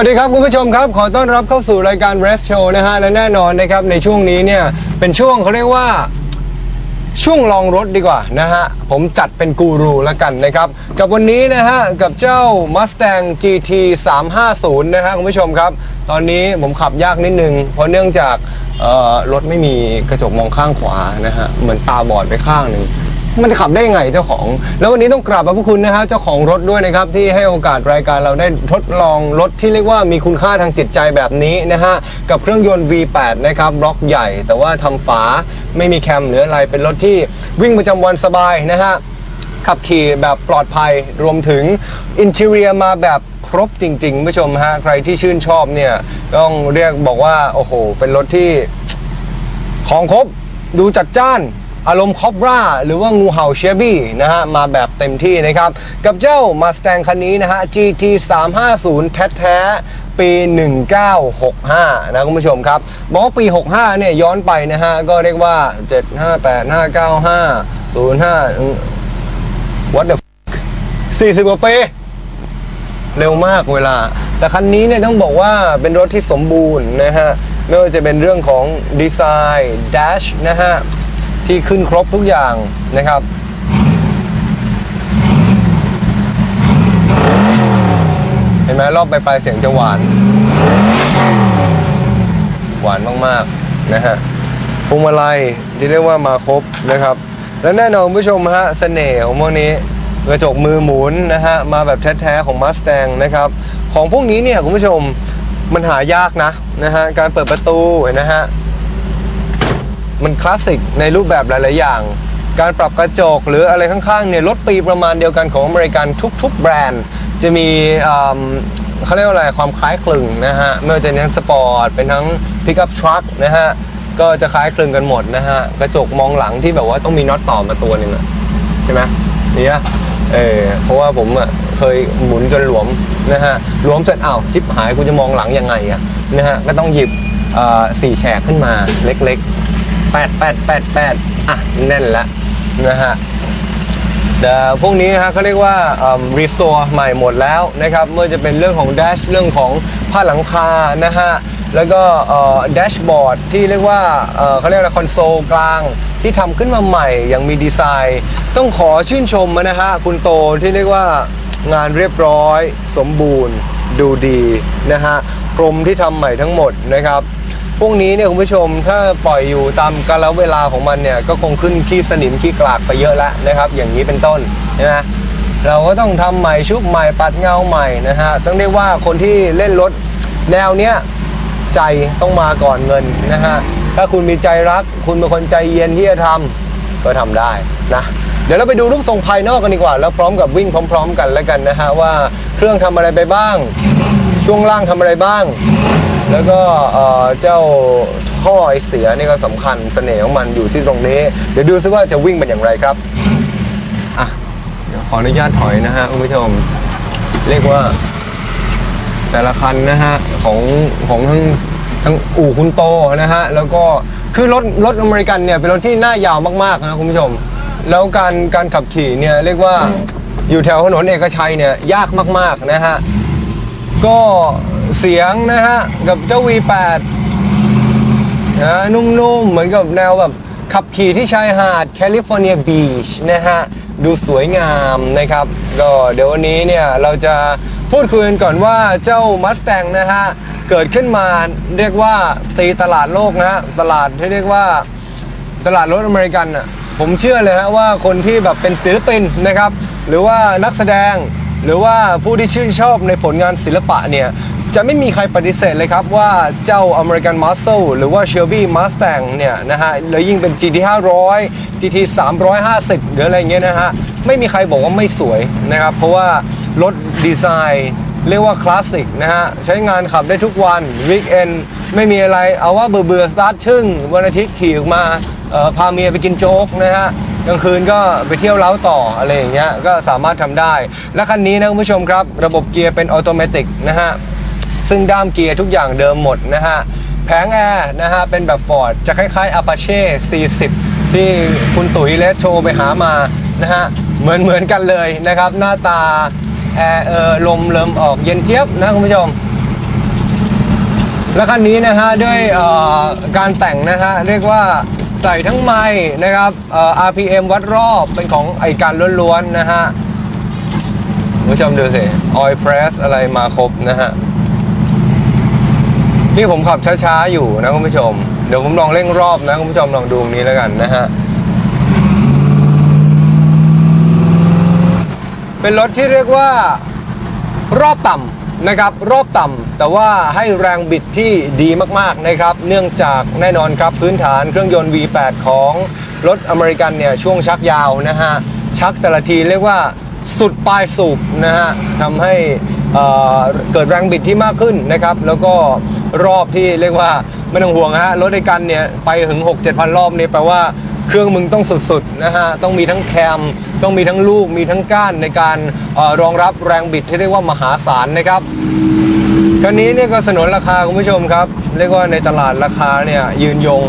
สวัสดีครับคุณผู้ชมครับ ขอต้อนรับเข้าสู่รายการ Rest Show นะฮะ และแน่นอนนะครับในช่วงนี้เนี่ย เป็นช่วงเขาเรียกว่าช่วงลองรถดีกว่านะฮะ ผมจัดเป็นกูรูแล้วกันนะครับ กับวันนี้นะฮะ กับเจ้า Mustang GT 350 นะฮะคุณผู้ชมครับ ตอนนี้ผมขับยากนิดนึง เพราะเนื่องจากเอ่อรถไม่มีกระจกมองข้างขวานะฮะ เหมือนตาบอดไปข้างหนึ่ง มันจะขับได้ยังไงเจ้าของ แล้ววันนี้ต้องกราบขอบพระคุณนะฮะเจ้าของรถด้วยนะครับที่ให้โอกาสรายการเราได้ทดลองรถที่เรียกว่ามีคุณค่าทางจิตใจแบบนี้นะฮะกับเครื่องยนต์ V8 นะครับบล็อกใหญ่ แต่ว่าทำฝาไม่มีแคมหรืออะไรเป็นรถที่วิ่งประจำวันสบายนะฮะ ขับขี่แบบปลอดภัยรวมถึงอินเท i รียมาแบบครบจริงๆคุณผู้ชมฮะใครที่ชื่นชอบเนี่ย ต้องเรียกบอกว่า โอ้โห เป็นรถที่ ของครบ ดูจัดจ้าน อารมณ์คอบราหรือว่างูเห่าเชบี้นะฮะมาแบบเต็มที่นะครับ กับเจ้า Mustang คันนี้นะฮะ GT 350แท้ๆปี 1965 นะคุณผู้ชมครับบอกว่าปี 65 เนี่ยย้อนไปนะฮะ ก็เรียกว่า 758 595 05 what the f 40 กว่าปีเร็วมากเวลา แต่คันนี้เนี่ยต้องบอกว่าเป็นรถที่สมบูรณ์นะฮะ ไม่ว่าจะเป็นเรื่องของดีไซน์ดัชนะฮะ ที่ขึ้นครบทุกอย่างนะครับ เห็นไหมรอบไปลายเสียงจะหวาน หวานมากๆนะฮะพวงมาลัยที่เรียกว่ามาครบนะครับ และแน่นอนผู้ชมฮะเสน่ห์ของพวกนี้กระจกมือหมุนนะฮะมาแบบแท้ๆของ Mustang นะครับ ของพวกนี้เนี่ยคุณผู้ชมมันหายากนะนะฮะการเปิดประตูเห็นนะฮะ มันคลาสสิกในรูปแบบหลาย ๆ อย่าง การปรับกระจกหรืออะไรข้าง ๆ เนี่ยรถปีประมาณเดียวกันของอเมริกันทุก ๆ แบรนด์ จะมีเขาเรียกว่าอะไรความคล้ายคลึงนะฮะไม่ว่าจะเป็นทั้งสปอร์ตเป็นทั้งพิกอัพทรัคนะฮะก็จะคล้ายคลึงกันหมดนะฮะกระจกมองหลังที่แบบว่าต้องมีน็อตต่อมาตัวหนึ่งอะใช่ไหมเนี่ยเออเพราะว่าผมอะเคยหมุนจนหลวมนะฮะหลวมเสร็จอ้าวชิปหายกูจะมองหลังยังไงอะนะฮะก็ต้องหยิบสี่แฉกขึ้นมาเล็กๆ แปดแปดแปดแปดอะแน่นล้วนะฮะแต่พวกนี้ฮะเขาเรียกว่ารีส t ต r e ใหม่หมดแล้วนะครับเมื่อจะเป็นเรื่องของแดชเรื่องของผ้าหลังคานะฮะแล้วก็แดชบอร์ดที่เรียกว่าเขาเรียกอะไรคอนโซลกลางที่ทำขึ้นมาใหม่อย่างมีดีไซน์ ต้องขอชื่นชมนะฮะคุณโตที่เรียกว่างานเรียบร้อย สมบูรณ์ ดูดีนะฮะพรมที่ทำใหม่ทั้งหมดนะครับ พวกนี้เนี่ยคุณผู้ชมถ้าปล่อยอยู่ตามกาลเวลาของมันเนี่ยก็คงขึ้นขี้สนิมขี้กลากไปเยอะแล้วนะครับ อย่างนี้เป็นต้นนะเราก็ต้องทำใหม่ชุบใหม่ปัดเงาใหม่นะฮะต้องเรียกว่าคนที่เล่นรถแนวเนี้ยใจต้องมาก่อนเงินนะฮะถ้าคุณมีใจรัก คุณเป็นคนใจเย็นที่จะทำก็ทำได้นะเดี๋ยวเราไปดูรูปทรงภายนอกกันดีกว่า แล้วพร้อมกับวิ่งพร้อม ๆ กันแล้วกันนะฮะว่าเครื่องทำอะไรไปบ้าง ช่วงล่างทำอะไรบ้าง แล้วก็เจ้าท่อไอเสียนี่ก็สำคัญเสน่ห์ของมันอยู่ที่ตรงนี้ เดี๋ยวดูซิว่าจะวิ่งเป็นอย่างไรครับอะเดี๋ยวขออนุญาตถอยนะฮะคุณผู้ชม เรียกว่าแต่ละคันนะฮะของของทั้งทั้งอู่คุณโตนะฮะแล้วก็คือรถรถอเมริกันเนี่ยเป็นรถที่หน้ายาวมากๆนะคุณผู้ชม แล้วการการขับขี่เนี่ยเรียกว่าอยู่แถวถนนเอกชัยเนี่ยยากมากๆนะฮะ ก็เสียงนะฮะ กับเจ้า V8 นะนุ่มๆ เหมือนกับแนวแบบขับขี่ที่ชายหาดแคลิฟอร์เนียบีชนะฮะ ดูสวยงามนะครับ ก็เดี๋ยววันนี้เนี่ย เราจะพูดคุยกันก่อนว่าเจ้า Mustang นะฮะ เกิดขึ้นมาเรียกว่าตีตลาดโลกนะฮะ ตลาดที่เรียกว่าตลาดรถอเมริกันอะผมเชื่อเลยฮะว่าคนที่แบบเป็นศิลปินนะครับ หรือว่านักแสดง หรือว่าผู้ที่ชื่นชอบในผลงานศิลปะเนี่ยจะไม่มีใครปฏิเสธเลยครับว่าเจ้า American Muscle หรือว่า Shelby Mustang เนี่ยนะฮะแล้วยิ่งเป็น GT 500 GT 350 หรืออะไรเงี้ยนะฮะ ไม่มีใครบอกว่าไม่สวยนะครับ เพราะว่ารถดีไซน์เรียกว่าคลาสสิกนะฮะ ใช้งานขับได้ทุกวันวีคเอนไม่มีอะไรเอาว่าเบื่อเบื่อสตาร์ทชึ่งวันอาทิตย์ขี่ออกมาพาเมียไปกินโจ๊กนะฮะ กลางคืนก็ไปเที่ยวเล้าต่ออะไรอย่างเงี้ยก็สามารถทำได้ และคันนี้นะคุณผู้ชมครับ ระบบเกียร์เป็นออโตเมติกนะฮะ ซึ่งด้ามเกียร์ทุกอย่างเดิมหมดนะฮะ แผงแอร์นะฮะ เป็นแบบฟอร์ดจะคล้ายๆ Apache 40 ที่คุณตุ๋ยเลสโชว์ไปหามานะฮะ เหมือนเหมือนกันเลยนะครับ หน้าตาแอร์เออลมเริ่มออกเย็นเจี๊ยบนะคุณผู้ชม และคันนี้นะฮะ ด้วยเอ่อการแต่งนะฮะ เรียกว่า ใส่ทั้งไม้นะครับเอ่อ RPM วัดรอบเป็นของไอการล้วนๆนะฮะผู้ชมดูสิ Oil Press อะไรมาครบนะฮะ นี่ผมขับช้าๆอยู่นะคุณผู้ชม เดี๋ยวผมลองเร่งรอบนะคุณผู้ชมลองดูตรงนี้แล้วกันนะฮะ เป็นรถที่เรียกว่ารอบต่ำ นะครับรอบต่ำแต่ว่าให้แรงบิดที่ดีมากๆนะครับ เนื่องจากแน่นอนครับพื้นฐานเครื่องยนต์ V8 ของรถอเมริกันเนี่ยช่วงชักยาวนะฮะชักแต่ละทีเรียกว่าสุดปลายสูบนะฮะทำให้เอ่อเกิดแรงบิดที่มากขึ้นนะครับ แล้วก็รอบที่เรียกว่าไม่ต้องห่วงฮะรถในกันเนี่ยไปถึง 6 7 0 0 0 รอบนี่แปลว่า เครื่องมึงต้องสุดๆนะฮะต้องมีทั้งแคม ต้องมีทั้งลูกมีทั้งก้านในการออรองรับแรงบิดที่เรียกว่ามหาศาลนะครับคันนี้เนี่ยก็สนนราคาคุณผู้ชมครับ เรียกว่าในตลาดราคาเนี่ยยืนยง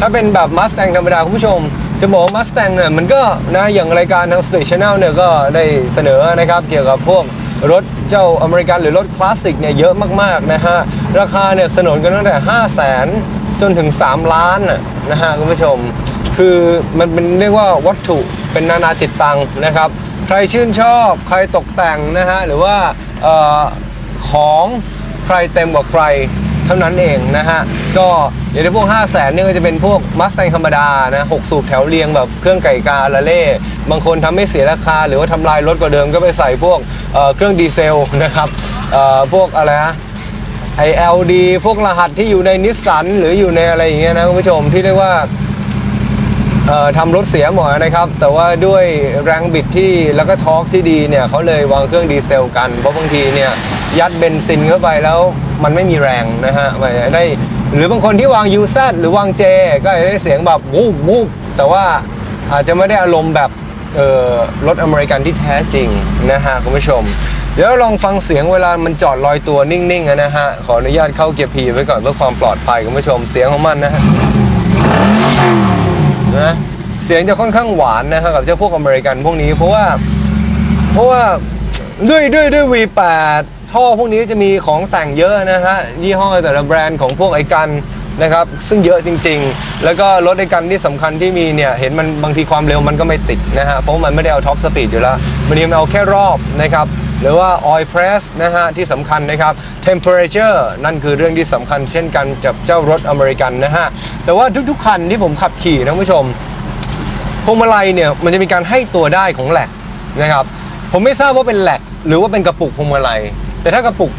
ถ้าเป็นแบบมัส t ตงธรรมดาคุณผู้ชม จะบอกว่ามัส t ตงเนี่ยมันก็นะอย่างรายการทาง Space Channel เนี่ยก็ได้เสนอนะครับเกี่ยวกับพวกรถเจ้าอเมริกันหรือรถคลาสสิกเนี่ยเยอะมากๆนะฮะ ราคาเนี่ยสนนกันตั้งแต่ 5 0 0แสน จนถึง 3 ล้านนะฮะคุณผู้ชม คือมันเป็นเรียกว่าวัตถุเป็นนานาจิตตังนะครับ ใครชื่นชอบใครตกแต่งนะฮะหรือว่าออของใครเต็มกว่าใครเท่านั้นเองนะฮะ ก็อย่างที่พวก 5 0 0แสนเนี่ยก็จะเป็นพวกมัส t ตงธรรมดานะหกสูบแถวเรียงแบบเครื่องไก่กาละเล่ บางคนทำให้เสียราคา หรือว่าทำลายรถกว่าเดิมก็ไปใส่พวกเเครื่องดีเซลนะครับพวกอะไรนะ ไอ LD พวกรหัสที่อยู่ในนิสสันหรืออยู่ในอะไรอย่างเงี้ยนะคุณผู้ชมที่เรียกว่าทำรถเสียหมดนะครับ แต่ว่าด้วยแรงบิดที่แล้วก็ทอร์กที่ดีเนี่ยเขาเลยวางเครื่องดีเซลกัน เพราะบางทีเนี่ยยัดเบนซินเข้าไปแล้วมันไม่มีแรงนะฮะมันจะได้หรือบางคนที่วาง UZ หรือวาง J ก็จะได้เสียงแบบวูบวูบแต่ว่าอาจจะไม่ได้อารมณ์แบบรถอเมริกันที่แท้จริงนะฮะคุณผู้ชม เดี๋ยวลองฟังเสียงเวลามันจอดลอยตัวนิ่งๆนะฮะ ขออนุญาตเข้าเกียร์พีไว้ก่อนเพื่อความปลอดภัยคุณผู้ชมเสียงของมันนะฮะนะเสียงจะค่อนข้างหวานนะฮะกับเจ้าพวกอเมริกันพวกนี้เพราะว่าเพราะว่าด้วยด้วยด้วย V8 ท่อพวกนี้จะมีของแต่งเยอะนะฮะยี่ห้อแต่ละแบรนด์ของพวกไอกันนะครับซึ่งเยอะจริง ๆ แล้วก็รถไอกันที่สำคัญที่มีเนี่ยเห็นมันบางทีความเร็วมันก็ไม่ติดนะฮะเพราะมันไม่ได้เอาท็อปสปีดอยู่แล้วมันเอาแค่รอบนะครับ หรือว่า oil press นะฮะที่สำคัญนะครับ temperature นั่นคือเรื่องที่สำคัญเช่นกันกับเจ้ารถอเมริกันนะฮะ แต่ว่าทุกๆคันที่ผมขับขี่นะคุณผู้ชมพวงมาลัยเนี่ยมันจะมีการให้ตัวได้ของแหลกนะครับ ผมไม่ทราบว่าเป็นแหลกหรือว่าเป็นกระปุกพวงมาลัย แต่ถ้ากระปุก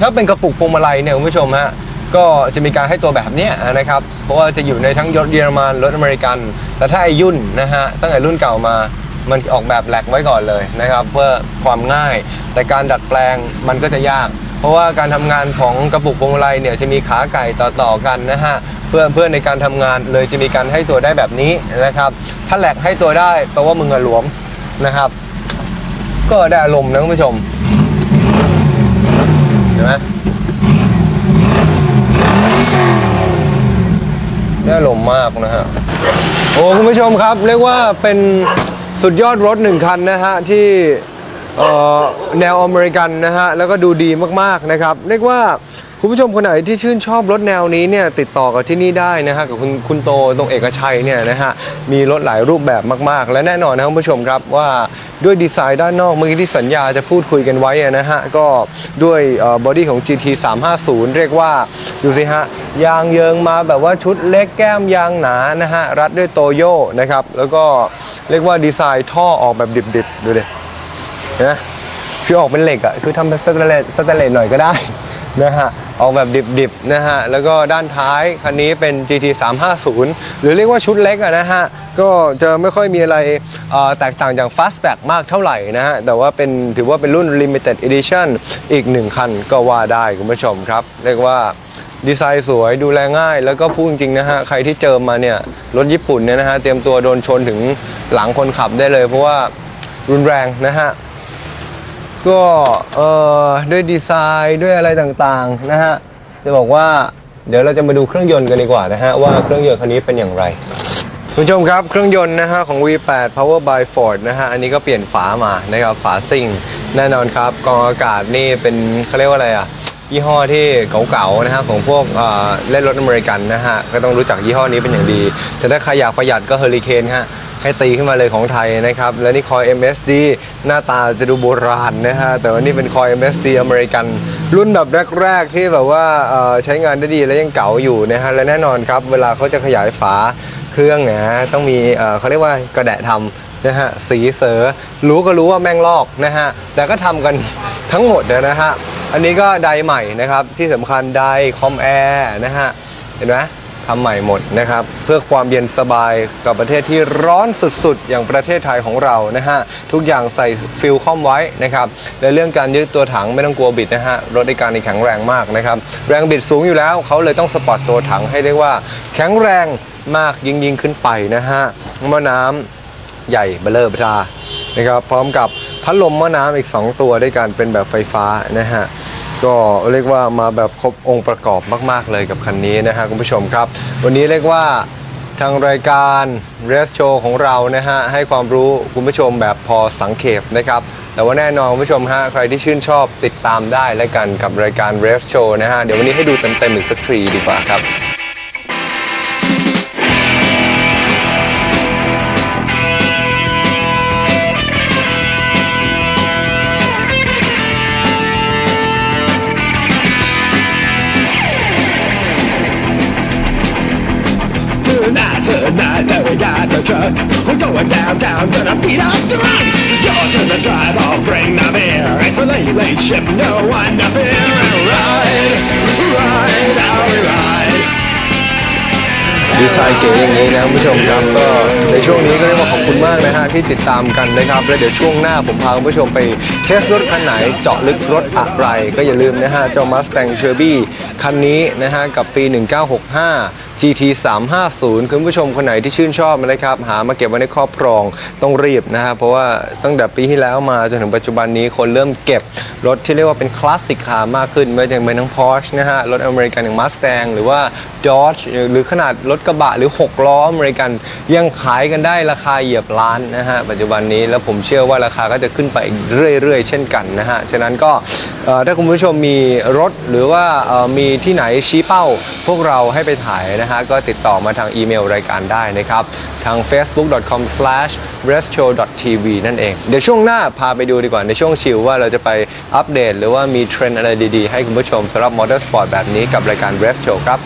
ถ้าเป็นกระปุกพวงมาลัยเนี่ยคุณผู้ชมฮะก็จะมีการให้ตัวแบบนี้นะครับ เพราะว่าจะอยู่ในทั้งรถเยอรมันรถอเมริกัน แต่ถ้าไอยุ่นนะฮะตั้งแต่รุ่นเก่ามา มันออกแบบแหลกไว้ก่อนเลยนะครับเพื่อความง่าย แต่การดัดแปลงมันก็จะยาก เพราะว่าการทำงานของกระปุกพวงมาลัยเนี่ยจะมีขาไก่ต่อๆกันนะฮะเพื่อเพื่อในการทำงานเลยจะมีการให้ตัวได้แบบนี้นะครับถ้าแหลกให้ตัวได้แปลว่ามึงอะหลวมนะครับ ก็ได้อารมณ์นะคุณผู้ชมเห็นไหมได้อารมณ์มากนะฮะโอ้คุณผู้ชมครับ เรียกว่าเป็น สุดยอดรถหนึ่งคันนะฮะที่ แนวอเมริกันนะฮะ แล้วก็ดูดีมากๆนะครับ เรียกว่าคุณผู้ชมคนไหนที่ชื่นชอบรถแนวนี้เนี่ยติดต่อกับที่นี่ได้นะฮะกับคุณคุณโตตรงเอกชัยเนี่ยนะฮะมีรถหลายรูปแบบมากๆ และแน่นอนนะคุณผู้ชมครับว่าด้วยดีไซน์ด้านนอกเมื่อกี้ที่สัญญาจะพูดคุยกันไว้นะฮะก็ด้วยบอดี้ของ GT 350 เรียกว่าดูสิฮะยางเยิงมาแบบว่าชุดเล็กแก้มยางหนานะฮะรัดด้วยโตโยนะครับแล้วก็เรียกว่าดีไซน์ท่อออกแบบดิบๆดูดิ นะคือออกเป็นเหล็กอะ่ะคือทำเป็นสแตนเลสสแตนเลสหน่อยก็ได้นะฮะออกแบบดิบๆนะฮะแล้วก็ด้านท้ายคันนี้เป็น GT 350 หรือเรียกว่าชุดเล็กอะนะฮะก็จะไม่ค่อยมีอะไรแตกต่างจาก Fastback มากเท่าไหร่นะฮะแต่ว่าเป็นถือว่าเป็นรุ่น Limited Edition อีกหนึ่งคันก็ว่าได้คุณผู้ชมครับ เรียกว่าดีไซน์สวยดูแลง่าย แล้วก็พูดจริงๆนะฮะใครที่เจอมาเนี่ยรถญี่ปุ่นเนี่ยนะฮะเตรียมตัวโดนชนถึงหลังคนขับได้เลย เพราะว่ารุนแรงนะฮะ ก็เอ่อด้วยดีไซน์ด้วยอะไรต่างๆนะฮะจะบอกว่าเดี๋ยวเราจะมาดูเครื่องยนต์กันดีกว่านะฮะว่าเครื่องยนต์คันนี้เป็นอย่างไรคุณผู้ชมครับเครื่องยนต์นะฮะของ V8 Power by Ford นะฮะอันนี้ก็เปลี่ยนฝามานะครับฝาซิ่งแน่นอนครับกองอากาศนี่เป็นเขาเรียกว่าอะไรอะยี่ห้อที่เก่าๆนะฮะของพวกเอ่อเล่นรถอเมริกันนะฮะก็ต้องรู้จักยี่ห้อนี้เป็นอย่างดีแต่ถ้าใครอยากประหยัดก็เฮอริเคนฮะ ให้ตีขึ้นมาเลยของไทยนะครับ และนี่คอย MSD หน้าตาจะดูโบราณนะฮะ แต่ว่านี่เป็นคอย MSD อเมริกัน รุ่นแบบแรก ๆ ที่แบบว่าใช้งานได้ดีและยังเก่าอยู่นะฮะ และแน่นอนครับ เวลาเขาจะขยายฝาเครื่องนะฮะต้องมีเขาเรียกว่ากระแดะทำนะฮะสีเสือรู้ก็รู้ว่าแม่งลอกนะฮะแต่ก็ทำกันทั้งหมดเลยนะฮะ อันนี้ก็ไดใหม่นะครับ ที่สำคัญไดคอมแอร์นะฮะ เห็นไหม ทำใหม่หมดนะครับ เพื่อความเย็นสบายกับประเทศที่ร้อนสุดๆ อย่างประเทศไทยของเรานะฮะ ทุกอย่างใส่ฟิลคอมไว้นะครับและเรื่องการยืดตัวถังไม่ต้องกลัวบิดนะฮะ รถในการนี่แข็งแรงมากนะครับ แรงบิดสูงอยู่แล้วเขาเลยต้องสปอร์ตตัวถังให้เรียกว่า แข็งแรงมากยิ่งยิ่งขึ้นไปนะฮะหม้อน้ำใหญ่เบลเลอร์บรานะครับพร้อมกับพัดลมหม้อน้ำอีก 2 ตัวด้วยกันเป็นแบบไฟฟ้านะฮะ ก็เรียกว่ามาแบบครบองค์ประกอบมาก ๆ เลยกับคันนี้นะฮะคุณผู้ชมครับ วันนี้เรียกว่าทางรายการเรสโชของเรานะฮะให้ความรู้คุณผู้ชมแบบพอสังเขปนะครับแต่ว่าแน่นอนคุณผู้ชมฮะใครที่ชื่นชอบติดตามได้และกันกับรายการเรสโชนะฮะเดี๋ยววันนี้ให้ดูเต็มๆอีกสักทีดีกว่าครับ truck. We're going downtown, gonna beat up drunks. You're to the drive, I'll bring the beer. It's a late, late shift, no one to fear. And ride, ride, how we ride. ดีไซน์เก๋อย่างนี้นะคุณผู้ชมครับก็ในช่วงนี้ก็เรียกว่าขอบคุณมากนะฮะที่ติดตามกันนะครับ และเดี๋ยวช่วงหน้าผมพาคุณผู้ชมไปเทสรถคันไหนเจาะลึกรถอะไร ก็อย่าลืมนะฮะเจ้า Mustang Shelby คันนี้นะฮะกับปี 1965 GT 350คุณผู้ชมคนไหนที่ชื่นชอบนะครับ หามาเก็บไว้ในครอบครองต้องรีบนะฮะเพราะว่าตั้งแต่ปีที่แล้วมาจนถึงปัจจุบันนี้คนเริ่มเก็บรถที่เรียกว่าเป็นคลาสสิกคามากขึ้นไม่ว่าจะเป็นทั้ง Porsche นะฮะรถอเมริกันอย่าง Mustang หรือว่า Dodge หรือขนาดรถกระบะหรือ 6 ล้ออเมริกันยังขายกันได้ราคาเหยียบล้านนะฮะปัจจุบันนี้แล้วผมเชื่อว่าราคาก็จะขึ้นไปเรื่อยๆ เช่นกันนะฮะฉะนั้นก็ถ้าคุณผู้ชมมีรถหรือว่ามีที่ไหนชี้เป้า พวกเราให้ไปถ่ายนะฮะ ก็ติดต่อมาทางอีเมลรายการได้นะครับ ทาง facebook.com/restshow.tv นั่นเอง เดี๋ยวช่วงหน้าพาไปดูดีกว่าในช่วงชิลว่าเราจะไปอัปเดต หรือว่ามีเทรนด์อะไรดีๆ ให้คุณผู้ชมสำหรับมอเตอร์สปอร์ตแบบนี้กับรายการ Rest Show ครับ